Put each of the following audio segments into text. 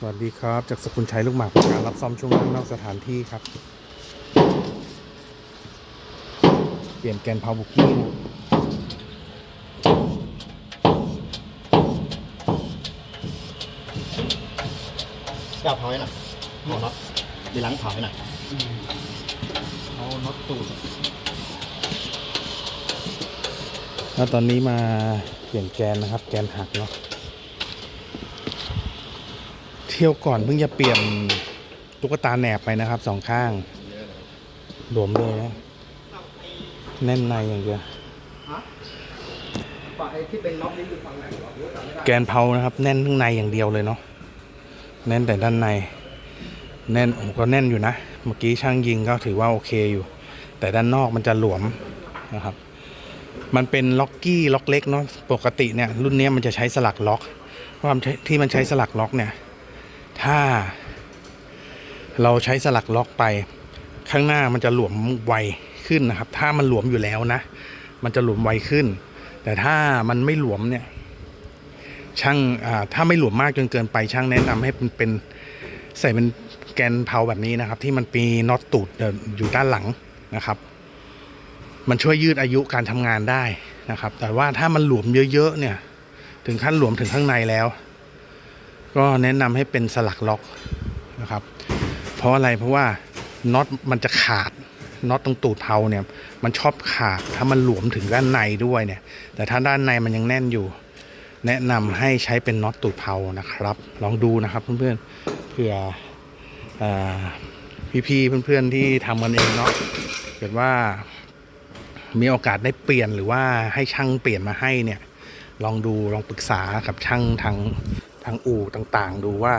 สวัสดีครับ จากสกุลชัยลูกหมากการรับซ่อมช่วงล่างนอกสถานที่ครับ เปลี่ยนแกนพาวบุกกี้นะก้าวเผาให้หน่อยเอาน็อตดีหลังเผาให้หน่อยเอาน็อตตูดแล้วตอนนี้มาเปลี่ยนแกนนะครับ แกนหักเนาะเที่ยวก่อนเพิ่งจะเปลี่ยนตุ๊กตาแหนบไปนะครับสองข้างหลวมเลยนะแน่นในอย่างเดียวฝั่งไอ้ที่เป็นน็อตนี่คือฝั่งไหนหรอหรือว่าจำไม่ได้แกนเผานะครับ แน่นข้างในอย่างเดียวเลยเนาะแน่นแต่ด้านใน แน่นผมก็แน่นอยู่นะ เมื่อกี้ช่างยิงก็ถือว่าโอเคอยู่ แต่ด้านนอกมันจะหลวมนะครับ มันเป็นล็อกกี้ล็อกเล็กเนาะปกติเนี่ยรุ่นเนี้ยมันจะใช้สลักล็อกความที่มันใช้สลักล็อกเนี่ย ถ้า เราใช้สลักล็อกไป ข้างหน้ามันจะหลวมไวขึ้นนะครับ ถ้ามันหลวมอยู่แล้วนะ มันจะหลวมไวขึ้น แต่ถ้ามันไม่หลวมเนี่ย ช่างถ้าไม่หลวมมากจนเกินไปช่างแนะนำให้เป็นเป็นใส่เป็นแกนเผาแบบนี้นะครับ ที่มันมีน็อตตูดอยู่ด้านหลังนะครับ มันช่วยยืดอายุการทำงานได้นะครับ แต่ว่าถ้ามันหลวมเยอะๆเนี่ย ถึงขั้นหลวมถึงข้างในแล้ว ก็แนะนำให้เป็นสลักล็อกนะครับ เพราะอะไรเพราะว่าน็อตมันจะขาดน็อตตรงตูดเผาเนี่ย มันชอบขาดถ้ามันหลวมถึงด้านในด้วยเนี่ย แต่ถ้าด้านในมันยังแน่นอยู่ แนะนำให้ใช้เป็นน็อตตูดเผานะครับ ลองดูนะครับเพื่อนๆเผื่ออพี่ๆเพื่อนๆที่ทำกันเองเนาะเกิดว่ามีโอกาสได้เปลี่ยนหรือว่าให้ช่างเปลี่ยนมาให้เนี่ย ลองดูลองปรึกษากับช่างทางางอู่ต่างๆ ดูว่า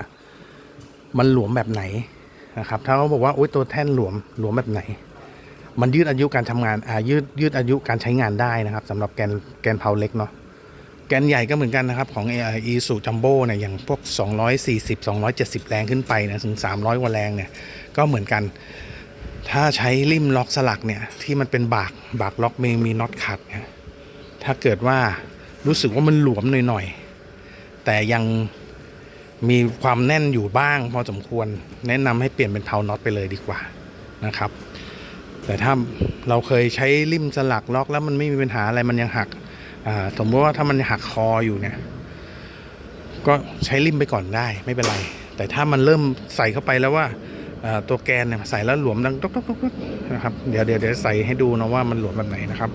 มันหลวมแบบไหนนะครับ ถ้าเขาบอกว่าโอ๊ยตัวแท่นหลวมหลวมแบบไหน มันยืดอายุการทำงานอ่ายืดยืดอายุการใช้งานได้นะครับสำหรับแกนแกนเผาเล็กเนาะแกนใหญ่ก็เหมือนกันนะครับ ของ e สูจัมโบ้เนี่ยอย่างพวก 240 270 แรงขึ้นไปนะถึง 300กว่าแรงเนี่ยก็เหมือนกัน ถ้าใช้ริมล็อกสลักเนี่ยที่มันเป็นบากบากล็อกมีมีน็อตขัดเนี่ยถ้าเกิดว่ารู้สึกว่ามันหลวมหน่อยๆแต่ยัง มีความแน่นอยู่บ้าง พอสมควรแนะนำให้เปลี่ยนเป็นเผาน็อตไปเลยดีกว่านะครับ แต่ถ้าเราเคยใช้ริมสลักล็อกแล้วมันไม่มีปัญหาอะไรมันยังหักสมมติว่าถ้ามันหักคออยู่เนี่ย ก็ใช้ริมไปก่อนได้ไม่เป็นไร แต่ถ้ามันเริ่มใส่เข้าไปแล้วว่าตัวแกนเนี่ยใส่แล้วหลวมดังต๊กต๊กต๊กต๊กนะครับ เดี๋ยวเดี๋ยวใส่ให้ดูนะว่ามันหลวมแบบไหนนะครับ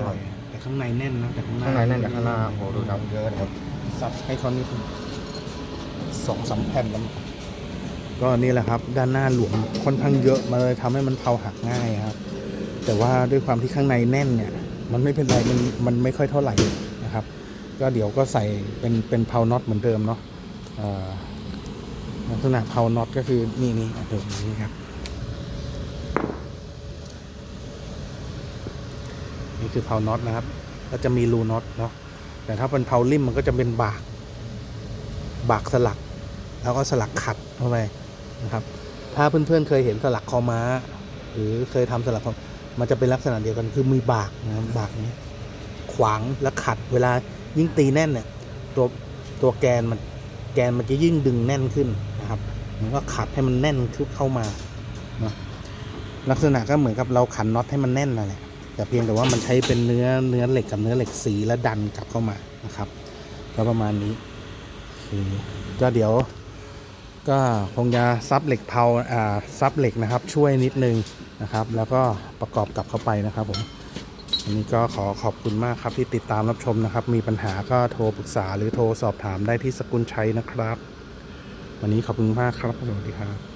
หน่อยแต่ ข้างในแน่นนะแต่ข้างหน้าข้างในนั่นกับข้างหน้าโอ้โหดูดำเยอะนะครับซับให้เขานิดนึงสองสามแผ่นแล้วก็นี่แหละครับ ด้านหน้าหลวมค่อนข้างเยอะมาเลยทำให้มันเผาหักง่ายครับ แต่ว่าด้วยความที่ข้างในแน่นเนี่ย มันไม่เป็นไรมันมันไม่ค่อยเท่าไหร่นะครับ ก็เดี๋ยวก็ใส่เป็นเป็นเพาน็อตเหมือนเดิมเนาะเอ่อลักษณะเพาน็อตก็คือนี่นี่อะเดี๋ยวนี้ครับ นี่คือเพาน็อตนะครับ ก็จะมีรูน็อตเนาะแต่ถ้าเป็นเพาริมมันก็จะเป็นบาก บากสลัก แล้วก็สลักขัดเข้าไปนะครับ ถ้าเพื่อนๆเคยเห็นสลักคอม้า หรือเคยทำสลักมันจะเป็นลักษณะเดียวกันคือมีบากนะครับบากนี้ขวางและขัด เวลายิ่งตีแน่นเนี่ยตัวตัวแกนมันแกนมันจะยิ่งดึงแน่นขึ้นนะครับมันก็ขัดให้มันแน่นขึ้นเข้ามานะลักษณะก็เหมือนกับเราขันน็อตให้มันแน่นนั่นแหละ แต่เพียงแต่ว่ามันใช้เป็นเนื้อเนื้อเหล็กกับเนื้อเหล็กสีและดันกลับเข้ามานะครับ ก็ประมาณนี้โอก็เดี๋ยวก็คงจะซับเหล็กเผาอ่าซับเหล็กนะครับ ช่วยนิดนึงนะครับ แล้วก็ประกอบกลับเข้าไปนะครับผมอันนี้ก็ขอขอบคุณมากครับที่ติดตามรับชมนะครับ มีปัญหาก็โทรปรึกษาหรือโทรสอบถามได้ที่สกุลชัยนะครับ วันนี้ขอบคุณมากครับสวัสดีครับ